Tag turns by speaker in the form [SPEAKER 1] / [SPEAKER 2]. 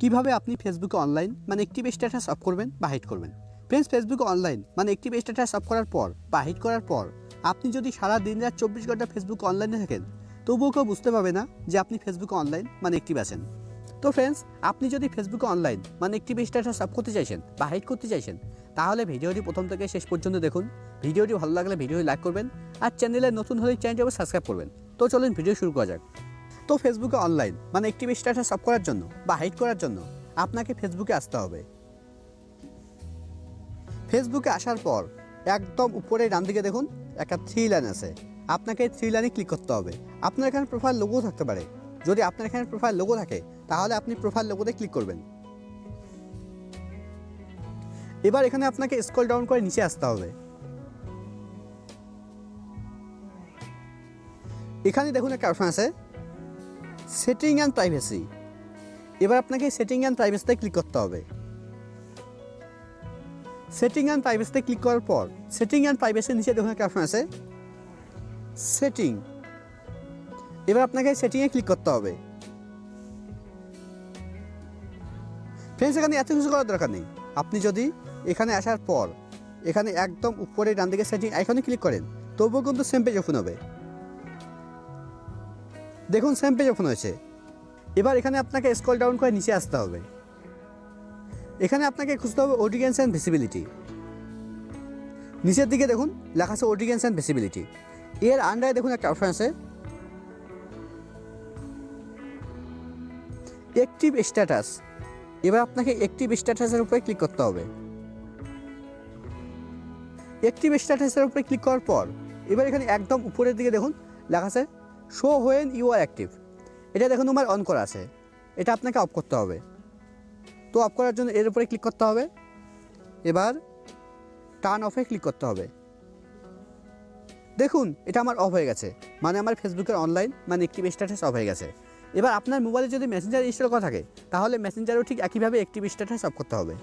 [SPEAKER 1] কীভাবে আপনি ফেসবুকে অনলাইন মানে একটি স্ট্যাটাস অফ করবেন বা হাইড করবেন? ফ্রেন্ডস ফেসবুকে অনলাইন মানে একটি স্ট্যাটাস অফ করার পর বা হাইড করার পর আপনি যদি সারা দিন রাত চব্বিশ ঘণ্টা ফেসবুকে অনলাইনে থাকেন, তবুও কেউ বুঝতে পারবে না যে আপনি ফেসবুকে অনলাইন মানে একটিভ আছেন। তো ফ্রেন্ডস আপনি যদি ফেসবুকে অনলাইন মানে একটি স্ট্যাটাস আপ করতে চাইছেন বা হাইড করতে চাইছেন, তাহলে ভিডিওটি প্রথম থেকে শেষ পর্যন্ত দেখুন। ভিডিওটি ভালো লাগলে ভিডিও লাইক করবেন আর চ্যানেলে নতুন হলে চ্যানেলটি সাবস্ক্রাইব করবেন। তো চলুন, ভিডিও শুরু করা যাক। তো ফেসবুকে অনলাইন মানে একটি স্ট্যাটাস আপ করার জন্য বা হাইড করার জন্য আপনাকে ফেসবুকে আসতে হবে। ফেসবুকে আসার পর একদম উপরে ডান দিকে দেখুন, একটা থ্রি লাইন আছে। আপনাকে থ্রি লাইনে ক্লিক করতে হবে। আপনার এখানে প্রোফাইল লোগো থাকতে পারে। যদি আপনার এখানে প্রোফাইল লোগো থাকে, তাহলে আপনি প্রোফাইল লোগোতে ক্লিক করবেন। এবার এখানে আপনাকে স্ক্রল ডাউন করে নিচে আসতে হবে। এখানে দেখুন একটা অপশন আছে। সেটিং অ্যান্ড প্রাইভেসি এবার আপনাকে সেটিং অ্যান্ড প্রাইভেসিতে ক্লিক করতে হবে। সেটিং অ্যান্ড প্রাইভেসিতে ক্লিক করার পর সেটিং অ্যান্ড প্রাইভেসির নিচে দেখুন একটা অপশন আছে। সেটিং এবার আপনাকে সেটিংয়ে ক্লিক করতে হবে। ফ্রেন্ডস এখানে এত কিছু করার দরকার নেই। আপনি যদি এখানে আসার পর, এখানে একদম উপরে ডান দিকে সেটিং আইকনে ক্লিক করেন, তবুও কিন্তু সেম পেজ ওপেন হবে। দেখুন সেম পেজ ওপেন হয়েছে। এবার এখানে আপনাকে স্কল ডাউন করে নিচে আসতে হবে। এখানে আপনাকে খুঁজতে হবে অডিয়েন্স অ্যান্ড ভিসিবিলিটি নিচের দিকে দেখুন, লেখা আছে অডিয়েন্স অ্যান্ড ভিসিবিলিটি এর আন্ডারে দেখুন একটা অপশন আছে। অ্যাক্টিভ স্ট্যাটাস এবার আপনাকে অ্যাক্টিভ স্ট্যাটাসের উপরে ক্লিক করতে হবে। অ্যাক্টিভ স্ট্যাটাসের উপরে ক্লিক করার পর, এবার এখানে একদম উপরের দিকে দেখুন, লেখা আছে show when you are active. এটা দেখুন, তোমার অন করা আছে। এটা আপনাকে অফ করতে হবে। তো অফ করার জন্য এর উপরে ক্লিক করতে হবে। এবার টার্ন অফে ক্লিক করতে হবে। দেখুন, এটা আমার অফ হয়ে গেছে। মানে আমার ফেসবুকের অনলাইন মানে একটি স্ট্যাটাস অফ হয়ে গেছে। এবার আপনার মোবাইলে যদি মেসেঞ্জার ইনস্টল করা থাকে, তাহলে মেসেঞ্জারও ঠিক একইভাবে অ্যাক্টিভ স্ট্যাটাস অফ করতে হবে।